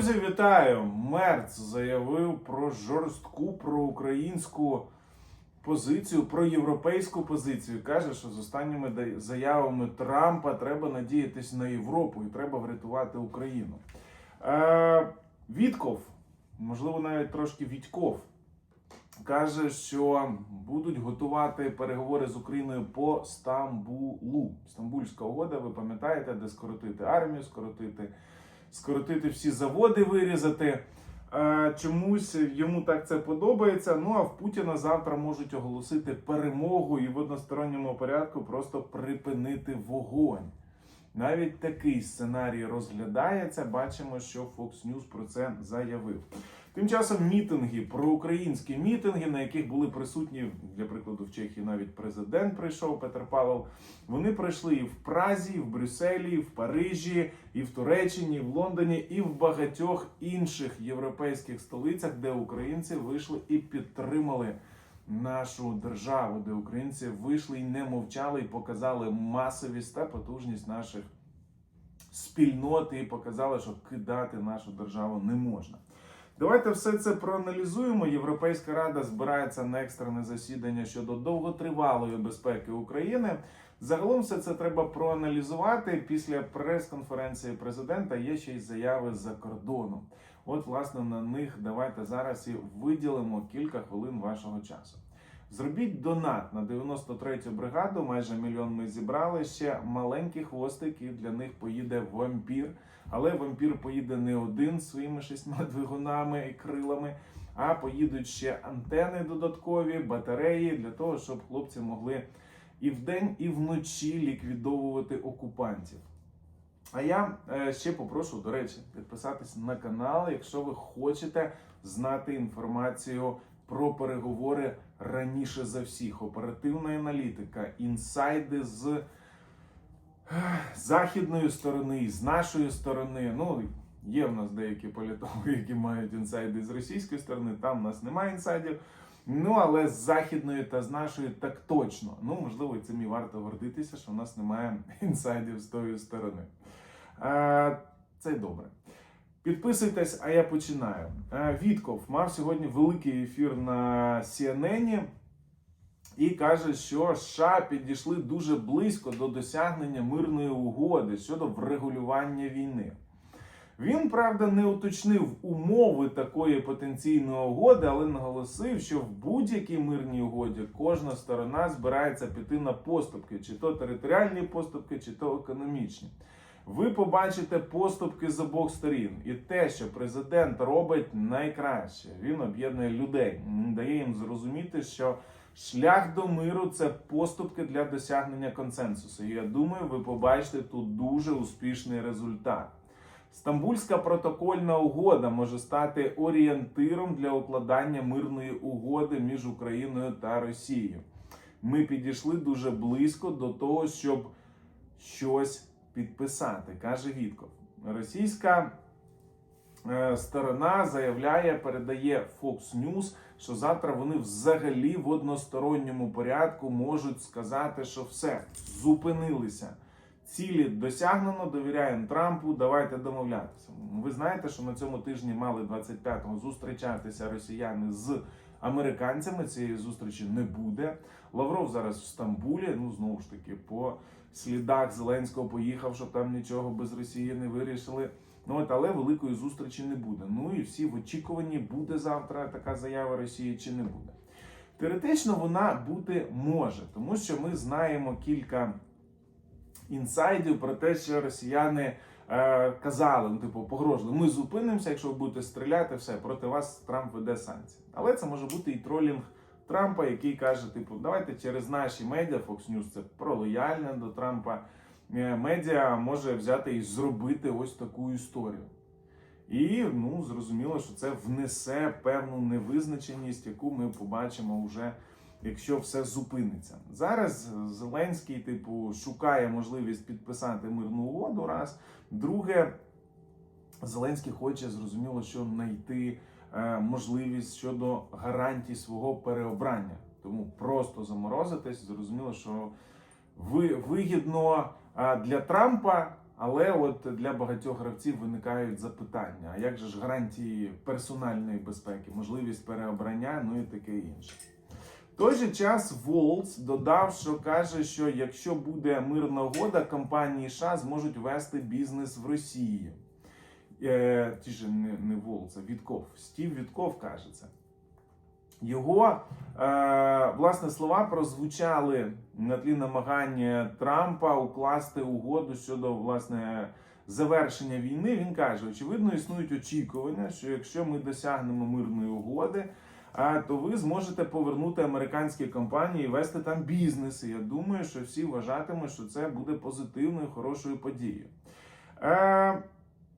Друзі, вітаю! Мерц заявив про жорстку проукраїнську позицію, про європейську позицію. Каже, що з останніми заявами Трампа треба надіятись на Європу і треба врятувати Україну. Е, Вітков, можливо, навіть трошки Вітьков, каже, що будуть готувати переговори з Україною по Стамбулу. Стамбульська угода, ви пам'ятаєте, де скоротити армію, скоротити скоротити всі заводи, вирізати. Е, Чомусь йому так це подобається. Ну а в Путіна завтра можуть оголосити перемогу і в односторонньому порядку просто припинити вогонь. Навіть такий сценарій розглядається. Бачимо, що Fox News про це заявив. Тим часом мітинги, проукраїнські мітинги, на яких були присутні, для прикладу, в Чехії навіть президент прийшов Петр Павел. Вони пройшли і в Празі, і в Брюсселі, і в Парижі, і в Туреччині, і в Лондоні, і в багатьох інших європейських столицях, де українці вийшли і підтримали нашу державу, де українці вийшли і не мовчали, і показали масовість та потужність наших спільнот, і показали, що кидати нашу державу не можна. Давайте все це проаналізуємо. Європейська рада збирається на екстрене засідання щодо довготривалої безпеки України. Загалом все це треба проаналізувати. Після прес-конференції президента є ще й заяви з-за кордону. От, власне, на них давайте зараз і виділимо кілька хвилин вашого часу. Зробіть донат на 93-ю бригаду. Майже мільйон ми зібрали. Ще маленький хвостик, і для них поїде вампір. Але вампір поїде не один своїми шістьма двигунами і крилами, а поїдуть ще антени додаткові, батареї для того, щоб хлопці могли і вдень, і вночі ліквідовувати окупантів. А я е, ще попрошу, до речі, підписатись на канал, якщо ви хочете знати інформацію про переговори раніше за всіх. Оперативна аналітика, інсайди з е, західної сторони, з нашої сторони. Ну, є в нас деякі політологи, які мають інсайди з російської сторони, там в нас немає інсайдів. Ну, але з західної та з нашої так точно. Ну, можливо, цим і варто гордитися, що в нас немає інсайдів з тої сторони. Е, Це добре. Підписуйтесь, а я починаю. Е, Вітков мав сьогодні великий ефір на CNN і каже, що США підійшли дуже близько до досягнення мирної угоди щодо врегулювання війни. Він, правда, не уточнив умови такої потенційної угоди, але наголосив, що в будь-якій мирній угоді кожна сторона збирається піти на поступки, чи то територіальні поступки, чи то економічні. Ви побачите поступки з обох сторін, і те, що президент робить найкраще, він об'єднує людей, дає їм зрозуміти, що шлях до миру це поступки для досягнення консенсусу. І я думаю, ви побачите тут дуже успішний результат. Стамбульська протокольна угода може стати орієнтиром для укладання мирної угоди між Україною та Росією. Ми підійшли дуже близько до того, щоб щось підписати, каже Вітков. Російська сторона заявляє, передає Fox News, що завтра вони взагалі в односторонньому порядку можуть сказати, що все, зупинилися. Цілі досягнено, довіряємо Трампу. Давайте домовлятися. Ви знаєте, що на цьому тижні мали 25-го зустрічатися росіяни з американцями. Цієї зустрічі не буде. Лавров зараз в Стамбулі. Ну знову ж таки, по слідах Зеленського поїхав, щоб там нічого без Росії не вирішили. Ну от але великої зустрічі не буде. Ну і всі в очікуванні, буде завтра така заява Росії чи не буде. Теоретично вона бути може, тому що ми знаємо кілька інсайдів про те, що росіяни е, казали, ну типу, погрожували, ми зупинимося, якщо ви будете стріляти, все проти вас Трамп веде санкції. Але це може бути і тролінг Трампа, який каже: типу, давайте через наші медіа, Fox News це про лояльне до Трампа. Е, Медіа може взяти і зробити ось таку історію. І ну зрозуміло, що це внесе певну невизначеність, яку ми побачимо вже, якщо все зупиниться. Зараз Зеленський, типу, шукає можливість підписати мирну угоду. Раз друге, Зеленський хоче зрозуміло, що знайти е, можливість щодо гарантій свого переобрання. Тому просто заморозитись, зрозуміло, що ви вигідно для Трампа. Але от для багатьох гравців виникають запитання: а як же ж гарантії персональної безпеки, можливість переобрання, ну і таке інше. В той же час Волц додав, що каже, що якщо буде мирна угода, компанії США зможуть вести бізнес в Росії. Е, ті ж не, не Волц, а Вітков. Стів Вітков каже це. Його е, власне слова прозвучали на тлі намагання Трампа укласти угоду щодо власне завершення війни. Він каже: очевидно, існують очікування, що якщо ми досягнемо мирної угоди, а то ви зможете повернути американські компанії і вести там бізнес. І я думаю, що всі вважатимуть, що це буде позитивною, хорошою подією. Е,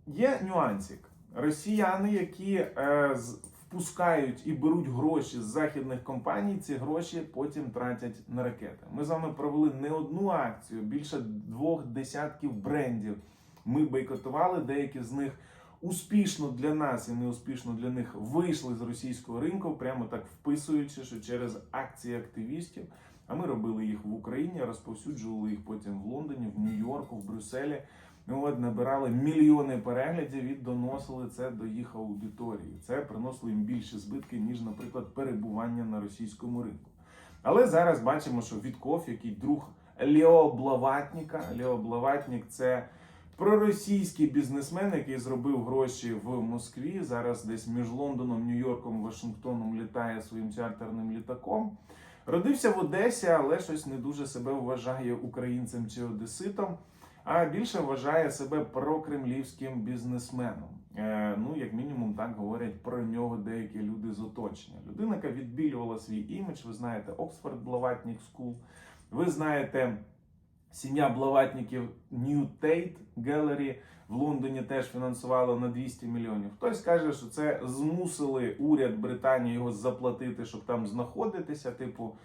Є нюансик. Росіяни, які е, з- впускають і беруть гроші з західних компаній, ці гроші потім тратять на ракети. Ми з вами провели не одну акцію, більше двох десятків брендів. Ми бойкотували, деякі з них успішно для нас і неуспішно для них вийшли з російського ринку, прямо так вписуючи, що через акції активістів. А ми робили їх в Україні, розповсюджували їх потім в Лондоні, в Нью-Йорку, в Брюсселі. Ну, от набирали мільйони переглядів і доносили це до їх аудиторії. Це приносило їм більше збитки, ніж, наприклад, перебування на російському ринку. Але зараз бачимо, що Вітков, який друг Лео Блаватніка. Лео Блаватнік це проросійський бізнесмен, який зробив гроші в Москві. Зараз десь між Лондоном, Нью-Йорком, Вашингтоном літає своїм чартерним літаком. Родився в Одесі, але щось не дуже себе вважає українцем чи одеситом а більше вважає себе прокремлівським бізнесменом. Е, ну, як мінімум, так говорять про нього деякі люди з оточення. Людина, яка відбілювала свій імідж, ви знаєте, Оксфорд Блаватнік Скул, ви знаєте. Сім'я Блаватників New Tate Gallery в Лондоні теж фінансувала на 200 мільйонів. Хтось каже, що це змусили уряд Британії його заплатити, щоб там знаходитися, типу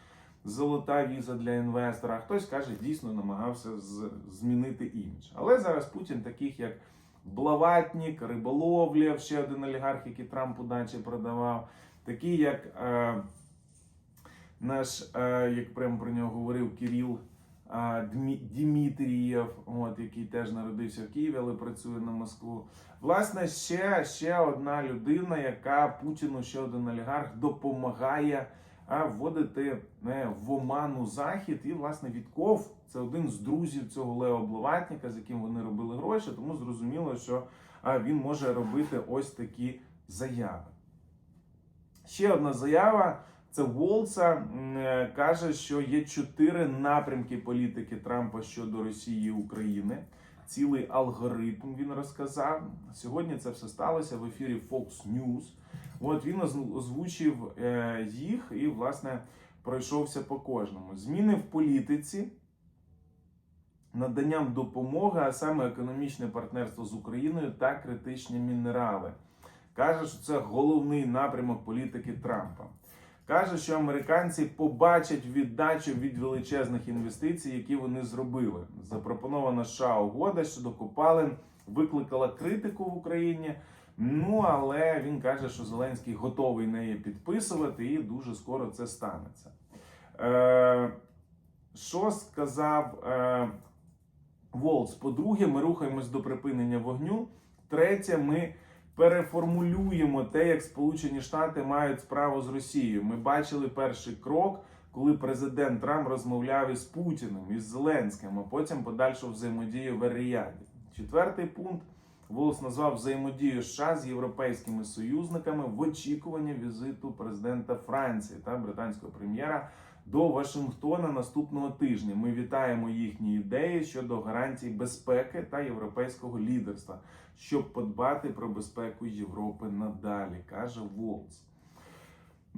золота віза для інвестора. Хтось каже, дійсно намагався змінити імідж. Але зараз Путін, таких як Блаватнік, Риболовлєв, ще один олігарх, який Трампу дачі продавав, такі як е, наш, е, як прямо про нього говорив Кирил а, Дмі- Дмитрієв, от, який теж народився в Києві, але працює на Москву. Власне, ще, ще одна людина, яка Путіну, ще один олігарх, допомагає вводити в оману захід. І, власне, Вітков це один з друзів цього Лео Блаватніка, з яким вони робили гроші. Тому зрозуміло, що він може робити ось такі заяви. Ще одна заява. Це Волца е, каже, що є чотири напрямки політики Трампа щодо Росії і України. Цілий алгоритм він розказав. Сьогодні це все сталося в ефірі Fox News. От він озвучив е, їх і, власне, пройшовся по кожному. Зміни в політиці, наданням допомоги, а саме економічне партнерство з Україною та критичні мінерали. Каже, що це головний напрямок політики Трампа. Каже, що американці побачать віддачу від величезних інвестицій, які вони зробили. Запропонована США угода щодо копалин викликала критику в Україні. Ну але він каже, що Зеленський готовий неї підписувати, і дуже скоро це станеться. Е, що сказав е, Волц? По-друге, ми рухаємось до припинення вогню. Третє, ми переформулюємо те, як Сполучені Штати мають справу з Росією. Ми бачили перший крок, коли президент Трамп розмовляв із Путіним, із Зеленським, а потім подальшу взаємодію в Ер-Рияді. Четвертий пункт. Волос назвав взаємодію США з європейськими союзниками в очікуванні візиту президента Франції та британського прем'єра до Вашингтона наступного тижня. Ми вітаємо їхні ідеї щодо гарантій безпеки та європейського лідерства, щоб подбати про безпеку Європи надалі, каже Волц.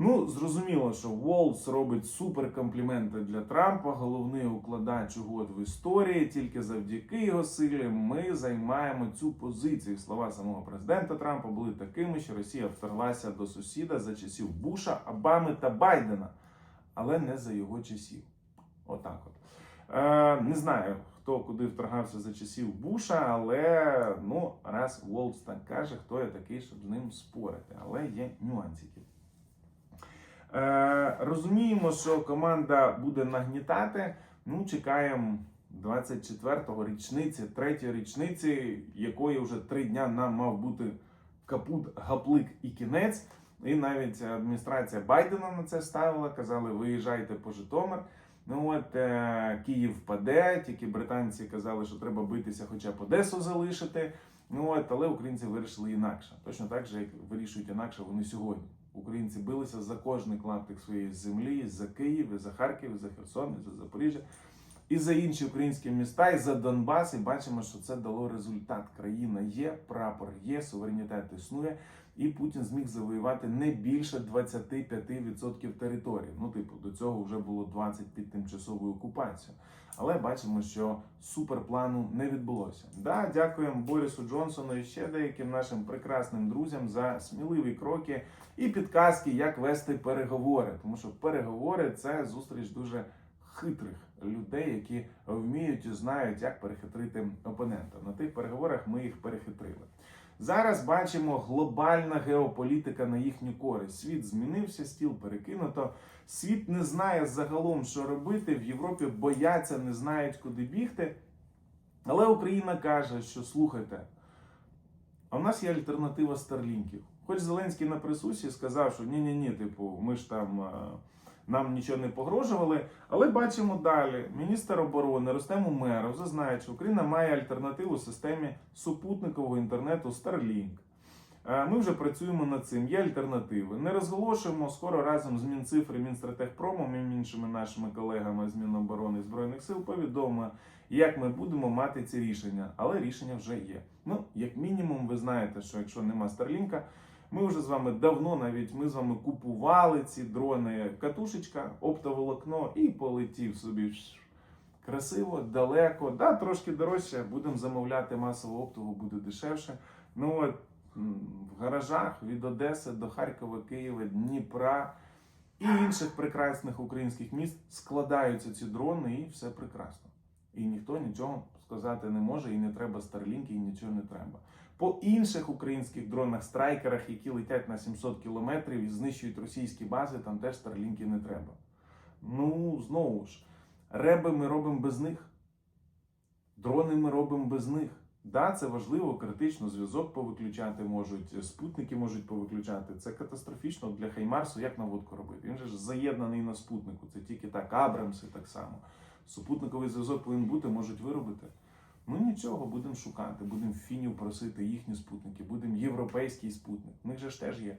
Ну, зрозуміло, що Волц робить супер компліменти для Трампа, головний укладач угод в історії. Тільки завдяки його силі ми займаємо цю позицію. Слова самого президента Трампа були такими, що Росія вторглася до сусіда за часів Буша, Обами та Байдена, але не за його часів. Отак от. Е, не знаю, хто куди вторгався за часів Буша, але ну, раз Волц так каже, хто я такий, щоб з ним спорити. Але є нюансики. Е, розуміємо, що команда буде нагнітати. Ну, чекаємо 24-го річниці, третьої річниці, якої вже три дня нам мав бути капут, гаплик і кінець. І навіть адміністрація Байдена на це ставила, казали, виїжджайте по Житомир. Ну от е, Київ впаде, тільки британці казали, що треба битися, хоча б Одесу залишити. Ну от, але українці вирішили інакше. Точно так же, як вирішують інакше вони сьогодні. Українці билися за кожний клаптик своєї землі, за Київ, і за Харків, і за Херсон, і за Запоріжжя, і за інші українські міста, і за Донбас. І бачимо, що це дало результат. Країна є, прапор є, суверенітет існує, і Путін зміг завоювати не більше 25% території. Ну, типу, до цього вже було 20 під тимчасовою окупацією. Але бачимо, що суперплану не відбулося. Да, дякуємо Борису Джонсону і ще деяким нашим прекрасним друзям за сміливі кроки і підказки, як вести переговори. Тому що переговори це зустріч дуже хитрих людей, які вміють і знають, як перехитрити опонента. На тих переговорах ми їх перехитрили. Зараз бачимо глобальна геополітика на їхню користь. Світ змінився, стіл перекинуто. Світ не знає загалом, що робити. В Європі бояться, не знають, куди бігти. Але Україна каже, що слухайте, а в нас є альтернатива старлінків. Хоч Зеленський на присусі сказав, що ні-ні, ні типу, ми ж там е, нам нічого не погрожували. Але бачимо далі. Міністр оборони Рустем Умеров зазнає, що Україна має альтернативу системі супутникового інтернету Starlink. Е, Ми вже працюємо над цим. Є альтернативи. Не розголошуємо скоро разом з Мінцифри, Мінстратегпромом і іншими нашими колегами з Міноборони Збройних сил повідомо, як ми будемо мати ці рішення. Але рішення вже є. Ну, як мінімум, ви знаєте, що якщо нема Старлінка, ми вже з вами давно навіть ми з вами купували ці дрони катушечка, оптоволокно і полетів собі. Красиво, далеко, да, трошки дорожче. Будемо замовляти масово оптову, буде дешевше. Ну от в гаражах від Одеси до Харкова, Києва, Дніпра і інших прекрасних українських міст складаються ці дрони, і все прекрасно. І ніхто нічого сказати не може, і не треба старлінки, і нічого не треба. По інших українських дронах, страйкерах, які летять на 700 кілометрів і знищують російські бази, там теж старлінки не треба. Ну, знову ж, реби ми робимо без них. Дрони ми робимо без них. Да, це важливо, критично, зв'язок повиключати можуть, спутники можуть повиключати. Це катастрофічно для Хаймарсу, як наводку робити. Він же ж заєднаний на спутнику. Це тільки так, Абрамси так само. Супутниковий зв'язок повинен бути, можуть виробити. Ну нічого, будемо шукати, будемо фінів просити їхні спутники, будемо європейський спутник. В них же ж теж є.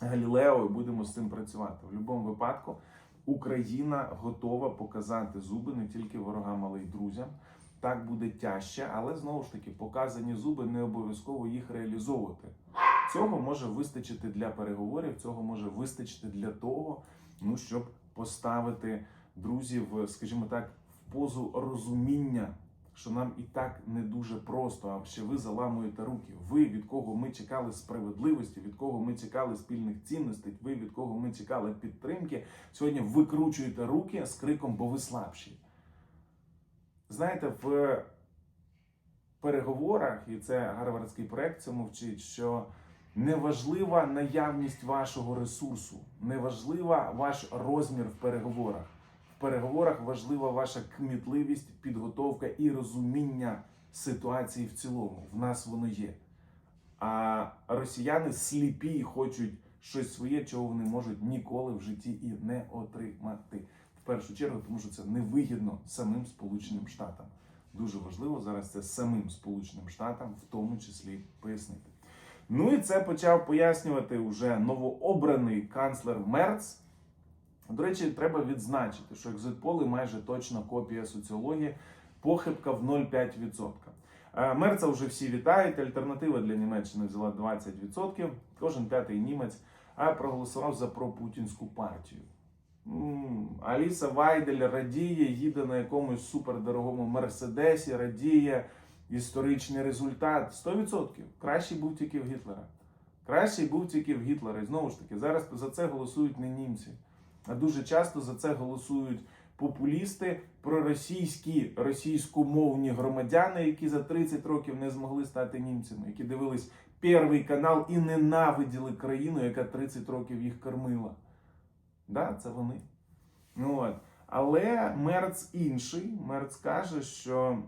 Галілео, і будемо з цим працювати. В будь-якому випадку Україна готова показати зуби не тільки ворогам, але й друзям. Так буде тяжче, але знову ж таки показані зуби не обов'язково їх реалізовувати. Цього може вистачити для переговорів, цього може вистачити для того, ну щоб поставити друзів, скажімо так, в позу розуміння, що нам і так не дуже просто. А ще ви заламуєте руки. Ви від кого ми чекали справедливості, від кого ми чекали спільних цінностей, ви від кого ми чекали підтримки. Сьогодні викручуєте руки з криком, бо ви слабші. Знаєте, в переговорах, і це гарвардський проект цьому вчить, що неважлива наявність вашого ресурсу, неважлива ваш розмір в переговорах. Переговорах важлива ваша кмітливість, підготовка і розуміння ситуації в цілому. В нас воно є. А росіяни сліпі хочуть щось своє, чого вони можуть ніколи в житті і не отримати. В першу чергу, тому що це невигідно самим Сполученим Штатам. Дуже важливо зараз це самим Сполученим Штатам, в тому числі пояснити. Ну і це почав пояснювати уже новообраний канцлер Мерц. До речі, треба відзначити, що екзитполи майже точна копія соціології, похибка в 0,5%. Е, Мерца вже всі вітають. Альтернатива для Німеччини взяла 20%. Кожен п'ятий німець а проголосував за пропутінську партію. Аліса Вайдель радіє, їде на якомусь супердорогому мерседесі, радіє історичний результат. 100%. Кращий був тільки в Гітлера. Кращий був тільки в Гітлера. І знову ж таки, зараз за це голосують не німці. А дуже часто за це голосують популісти, проросійські російськомовні громадяни, які за 30 років не змогли стати німцями, які дивились перший канал і ненавиділи країну, яка 30 років їх кормила. Да, це вони. Ну от. Але Мерц інший. Мерц каже, що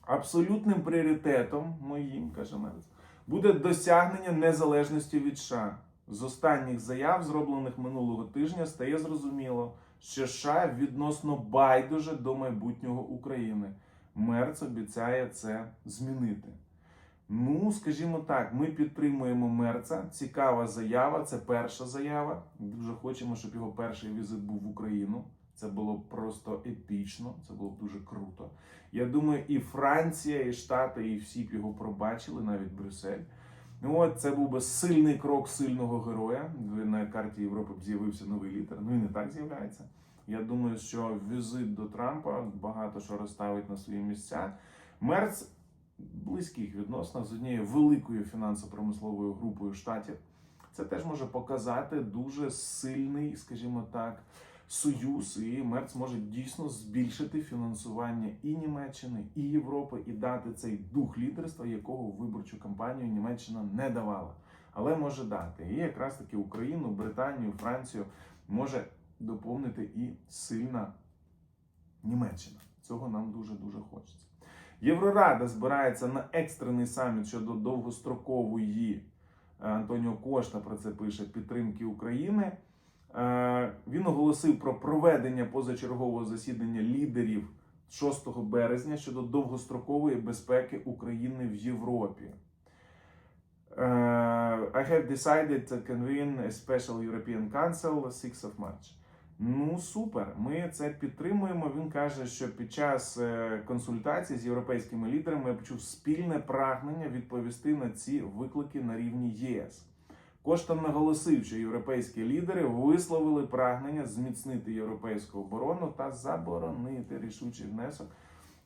абсолютним пріоритетом моїм, каже Мерц, буде досягнення незалежності від США. З останніх заяв, зроблених минулого тижня, стає зрозуміло, що США відносно байдуже до майбутнього України. Мерц обіцяє це змінити. Ну, скажімо так, ми підтримуємо Мерца. Цікава заява. Це перша заява. Дуже хочемо, щоб його перший візит був в Україну. Це було просто епічно, це було дуже круто. Я думаю, і Франція, і Штати, і всі б його пробачили, навіть Брюссель. Ну, от це був би сильний крок сильного героя. На карті Європи б з'явився новий літер. Ну і не так з'являється. Я думаю, що візит до Трампа багато що розставить на свої місця. Мерц близьких відносинах з однією великою фінансово-промисловою групою штатів. Це теж може показати дуже сильний, скажімо так, союз, і Мерц може дійсно збільшити фінансування і Німеччини, і Європи, і дати цей дух лідерства, якого виборчу кампанію Німеччина не давала, але може дати. І якраз таки Україну, Британію, Францію може доповнити і сильна Німеччина. Цього нам дуже дуже хочеться. Єврорада збирається на екстрений саміт щодо довгострокової Антоніо Кошта про це пише підтримки України. Е, Він оголосив про проведення позачергового засідання лідерів 6 березня щодо довгострокової безпеки України в Європі. Е, I have decided to convene a special European Council 6 of March. Ну, супер. Ми це підтримуємо. Він каже, що під час е, консультацій з європейськими лідерами я почув спільне прагнення відповісти на ці виклики на рівні ЄС. Коштан наголосив, що європейські лідери висловили прагнення зміцнити європейську оборону та заборонити рішучий внесок,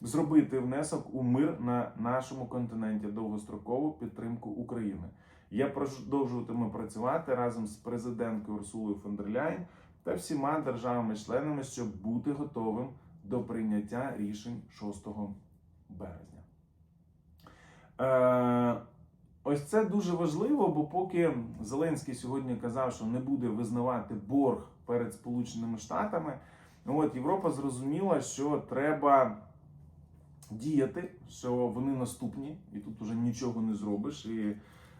зробити внесок у мир на нашому континенті довгострокову підтримку України. Я продовжуватиму працювати разом з президенткою Урсулою фон дер та всіма державами-членами, щоб бути готовим до прийняття рішень 6 березня. Е, ось це дуже важливо, бо поки Зеленський сьогодні казав, що не буде визнавати борг перед Сполученими Штатами, от Європа зрозуміла, що треба діяти, що вони наступні, і тут уже нічого не зробиш. І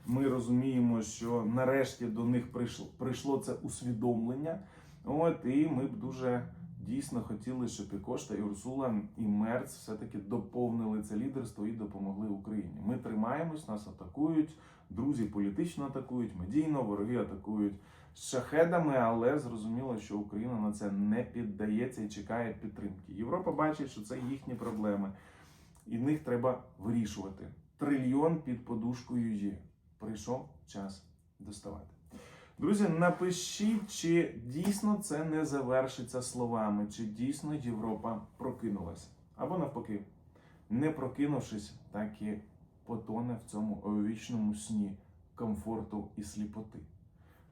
ми розуміємо, що нарешті до них прийшло, прийшло це усвідомлення. От і ми б дуже дійсно хотіли, щоб і Кошта, і Урсула, і Мерц все-таки доповнили це лідерство і допомогли Україні. Ми тримаємось, нас атакують, друзі політично атакують, медійно, вороги атакують шахедами, але зрозуміло, що Україна на це не піддається і чекає підтримки. Європа бачить, що це їхні проблеми, і них треба вирішувати. Трильйон під подушкою є. Прийшов час доставати. Друзі, напишіть, чи дійсно це не завершиться словами, чи дійсно Європа прокинулась. Або навпаки, не прокинувшись, так і потоне в цьому вічному сні комфорту і сліпоти.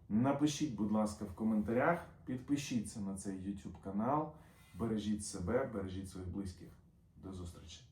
Напишіть, будь ласка, в коментарях, підпишіться на цей YouTube канал, бережіть себе, бережіть своїх близьких. До зустрічі!